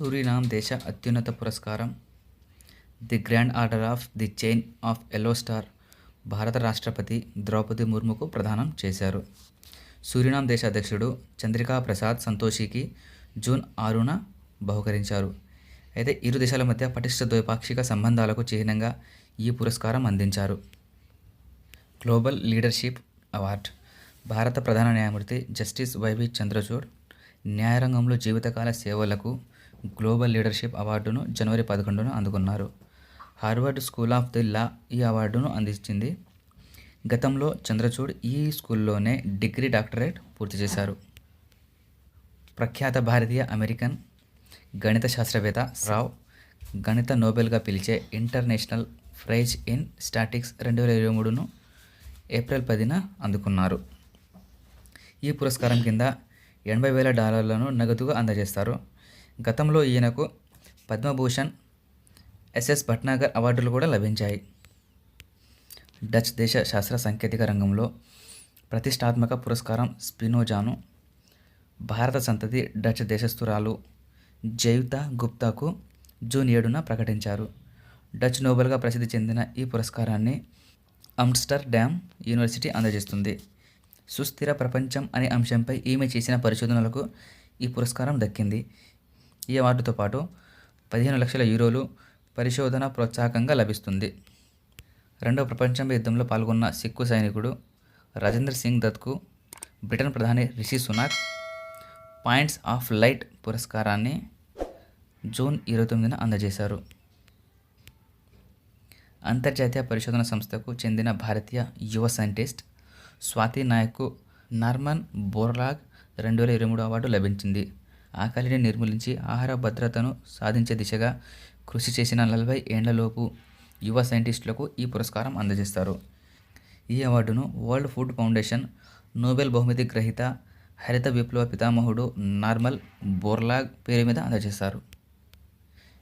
Suriname దేశ అత్యున్నత పురస్కారం. The grand order of the chain of yellow star భారత రాష్ట్రపతి ద్రౌపది ముర్ముకు ప్రదానం చేశారు. సూరినామ్ దేశ అధ్యక్షుడు చంద్రికా ప్రసాద్ సంతోషికి జూన్ ఆరున బహుకరించారు. అయితే ఇరు దేశాల మధ్య పటిష్ట ద్వైపాక్షిక సంబంధాలకు చిహ్నంగా ఈ పురస్కారం అందించారు. గ్లోబల్ లీడర్షిప్ అవార్డ్ భారత ప్రధాన న్యాయమూర్తి జస్టిస్ వైవి చంద్రచూడ్ న్యాయరంగంలో జీవితకాల సేవలకు గ్లోబల్ లీడర్షిప్ అవార్డును జనవరి పదకొండున అందుకున్నారు. Harvard school of the law ఈ అవార్డును అందించింది. గతంలో చంద్రచూడ్ ఈ స్కూల్లోనే డిగ్రీ డాక్టరేట్ పూర్తి చేశారు. ప్రఖ్యాత భారతీయ అమెరికన్ గణిత శాస్త్రవేత్త రావ్ గణిత నోబెల్గా పిలిచే ఇంటర్నేషనల్ ప్రైజ్ ఇన్ స్టాటిక్స్ రెండు వేల ఇరవై మూడును ఏప్రిల్ పదిన అందుకున్నారు. ఈ పురస్కారం కింద ఎనభై వేల డాలర్లను నగదుగా అందజేస్తారు. గతంలో ఈయనకు పద్మభూషణ్ ఎస్ఎస్ భట్నాగర్ అవార్డులు కూడా లభించాయి. డచ్ దేశ శాస్త్ర సాంకేతిక రంగంలో ప్రతిష్టాత్మక పురస్కారం స్పినోజాను భారత సంతతి డచ్ దేశస్థురాలు జయుత గుప్తాకు జూన్ ఏడున ప్రకటించారు. డచ్ నోబెల్గా ప్రసిద్ధి చెందిన ఈ పురస్కారాన్ని అమ్స్టర్ డ్యామ్ యూనివర్సిటీ అందజేస్తుంది. సుస్థిర ప్రపంచం అనే అంశంపై ఈమె చేసిన పరిశోధనలకు ఈ పురస్కారం దక్కింది. ఈ అవార్డుతో పాటు పదిహేను లక్షల యూరోలు పరిశోధన ప్రోత్సాహకంగా లభిస్తుంది. రెండవ ప్రపంచ యుద్ధంలో పాల్గొన్న సిక్కు సైనికుడు రాజేంద్ర సింగ్ దత్కు బ్రిటన్ ప్రధాని Rishi Sunak points of light పురస్కారాన్ని జూన్ ఇరవై తొమ్మిదిన అందజేశారు. అంతర్జాతీయ పరిశోధన సంస్థకు చెందిన భారతీయ యువ సైంటిస్ట్ స్వాతి నాయక్కు నార్మన్ బోర్లాగ్ రెండు వేల ఇరవై మూడు అవార్డు లభించింది. ఆకలిని నిర్మూలించి ఆహార భద్రతను సాధించే దిశగా కృషి చేసిన నలభై ఏండ్లలోపు యువ సైంటిస్టులకు ఈ పురస్కారం అందజేస్తారు. ఈ అవార్డును వరల్డ్ ఫుడ్ ఫౌండేషన్ నోబెల్ బహుమతి గ్రహీత హరిత విప్లవ పితామహుడు నార్మల్ బోర్లాగ్ పేరు మీద అందజేస్తారు.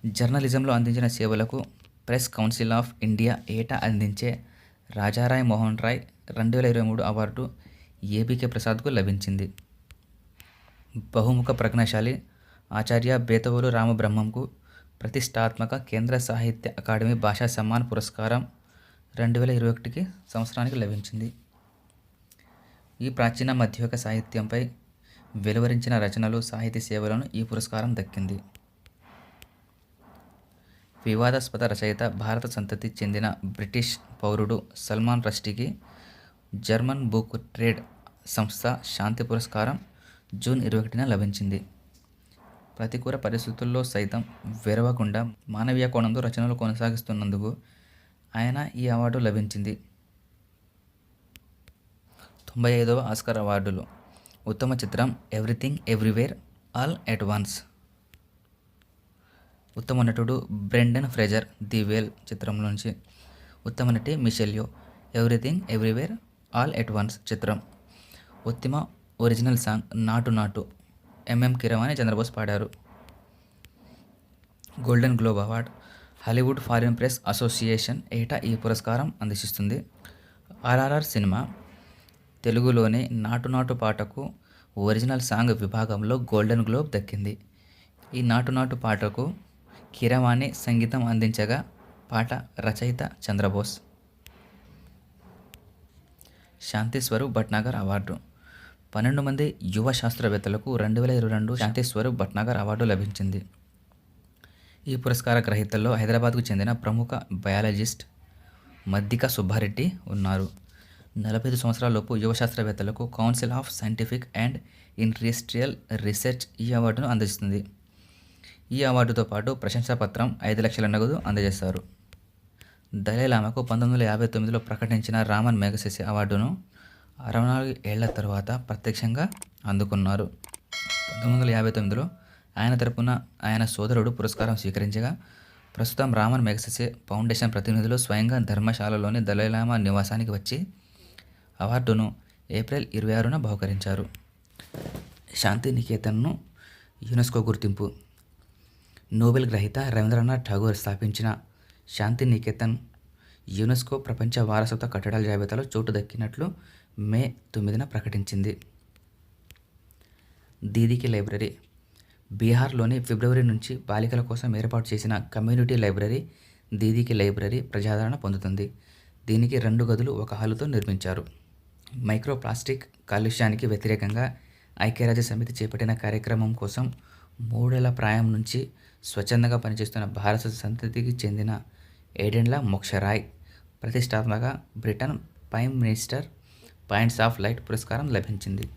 జర్నలిజంలో అందించిన సేవలకు ప్రెస్ కౌన్సిల్ ఆఫ్ ఇండియా ఏటా అందించే రాజారాయ్ మోహన్ రాయ్ రెండు వేల ఇరవై మూడు అవార్డు ఏబీకే ప్రసాద్కు లభించింది. బహుముఖ ప్రజ్ఞాశాలి ఆచార్య బేతవోలు రామబ్రహ్మంకు ప్రతిష్టాత్మక కేంద్ర సాహిత్య అకాడమీ భాషా సమ్మాన్ పురస్కారం రెండు వేల ఇరవై ఒకటికి సంవత్సరానికి లభించింది. ఈ ప్రాచీన మధ్యయుగ సాహిత్యంపై వెలువరించిన రచనలు సాహితీ సేవలను ఈ పురస్కారం దక్కింది. వివాదాస్పద రచయిత భారత సంతతి చెందిన బ్రిటిష్ పౌరుడు సల్మాన్ రష్టీకి జర్మన్ బుక్ ట్రేడ్ సంస్థ శాంతి పురస్కారం జూన్ ఇరవై ఒకటిన లభించింది. ప్రతికూల పరిస్థితుల్లో సైతం విరవకుండా మానవీయ కోణంతో రచనలు కొనసాగిస్తున్నందుకు ఆయన ఈ అవార్డు లభించింది. తొంభై ఐదవ ఆస్కార్ అవార్డులు. ఉత్తమ చిత్రం everything everywhere all at once. ఉత్తమ నటుడు బ్రెండన్ ఫ్రెజర్ ది వేల్ చిత్రం నుంచి ఉత్తమ నటి Michelle Yeoh everything everywhere all at once చిత్రం. ఉత్తమ ఒరిజినల్ సాంగ్ నాటు నాటు. ఎంఎం కిరవాణి చంద్రబోస్ పాడారు. Golden globe award Hollywood foreign press association ఏటా ఈ పురస్కారం అందిస్తుంది. ఆర్ఆర్ఆర్ సినిమా తెలుగులోని నాటు నాటు పాటకు ఒరిజినల్ సాంగ్ విభాగంలో గోల్డెన్ గ్లోబ్ దక్కింది. ఈ నాటు నాటు పాటకు కిరవాణి సంగీతం అందించగా పాట రచయిత చంద్రబోస్. శాంతి స్వరూప్ భట్నాగర్ అవార్డు. పన్నెండు మంది యువ శాస్త్రవేత్తలకు రెండు వేల ఇరవై రెండు శాంతి స్వరూప్ భట్నాగర్ అవార్డు లభించింది. ఈ పురస్కార గ్రహీతల్లో హైదరాబాద్కు చెందిన ప్రముఖ బయాలజిస్ట్ మద్దిక సుబ్బారెడ్డి ఉన్నారు. నలభై ఐదు సంవత్సరాలలోపు యువ శాస్త్రవేత్తలకు council of scientific and industrial research ఈ అవార్డును అందిస్తుంది ఈ అవార్డుతో పాటు ప్రశంసాపత్రం ఐదు లక్షల నగదు అందజేస్తారు. దలైలామాకు పంతొమ్మిది వందల యాభై తొమ్మిదిలో ప్రకటించిన రామన్ మేఘశశి అవార్డును అరవై నాలుగు ఏళ్ళ తర్వాత ప్రత్యక్షంగా అందుకున్నారు. పంతొమ్మిది వందల యాభై తొమ్మిదిలో ఆయన తరపున ఆయన సోదరుడు పురస్కారం స్వీకరించగా ప్రస్తుతం రామన్ మెగసెసే ఫౌండేషన్ ప్రతినిధులు స్వయంగా ధర్మశాలలోని దలైలామా నివాసానికి వచ్చి అవార్డును ఏప్రిల్ ఇరవై ఆరున బహుకరించారు. శాంతి నికేతన్ను యునెస్కో గుర్తింపు. నోబెల్ గ్రహీత రవీంద్రనాథ్ ఠాగూర్ స్థాపించిన శాంతి నికేతన్ యునెస్కో ప్రపంచ వారసత్వ కట్టడాల జాబితాలో చోటు దక్కినట్లు మే తొమ్మిదిన ప్రకటించింది. దీదీకి లైబ్రరీ. బీహార్లోని ఫిబ్రవరి నుంచి బాలికల కోసం ఏర్పాటు చేసిన కమ్యూనిటీ లైబ్రరీ దీదీకి లైబ్రరీ ప్రజాదరణ పొందుతుంది. దీనికి రెండు గదులు ఒక హాలుతో నిర్మించారు. మైక్రో ప్లాస్టిక్ కాలుష్యానికి వ్యతిరేకంగా ఐక్యరాజ్య సమితి చేపట్టిన కార్యక్రమం కోసం మూడేళ్ళ ప్రాయం నుంచి స్వచ్ఛందంగా పనిచేస్తున్న భారత సంతతికి చెందిన ఏడెండ్ల మోక్షరాయ్ ప్రతిష్టాత్మక Britain prime minister points of light పురస్కారం లభించింది.